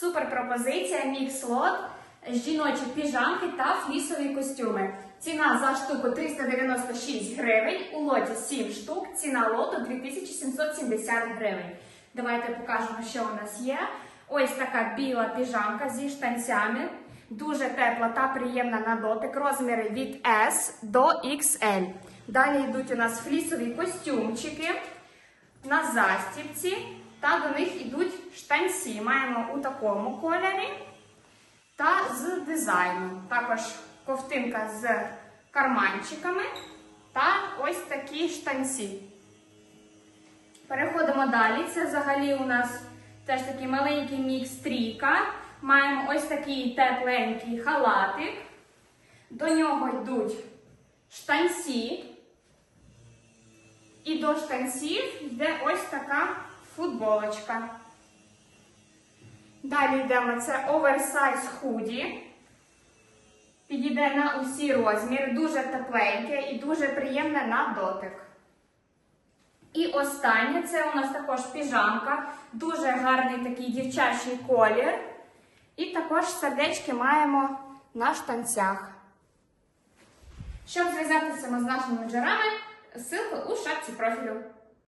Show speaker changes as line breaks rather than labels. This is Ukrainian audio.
Супер пропозиція, мікс лот, жіночі піжамки та флісові костюми. Ціна за штуку 396 гривень, у лоті 7 штук, ціна лоту 2770 гривень. Давайте покажемо, що у нас є. Ось така біла піжамка зі штанцями. Дуже тепла та приємна на дотик. Розміри від S до XL. Далі йдуть у нас флісові костюмчики на застібці, та до них йдуть штанці. Маємо у такому кольорі та з дизайном. Також ковтинка з карманчиками та ось такі штанці. Переходимо далі. Це взагалі у нас теж такий маленький мікс трійка. Маємо ось такий тепленький халатик. До нього йдуть штанці. І до штанців йде ось така футболочка. Далі йдемо це оверсайз худі. Підійде на усі розміри, дуже тепленьке і дуже приємне на дотик. І останнє це у нас також піжамка, дуже гарний такий дівчачий колір. І також сердечки маємо на штанцях. Щоб зв'язатися з нашими джерами, ссылка у шапці профілю.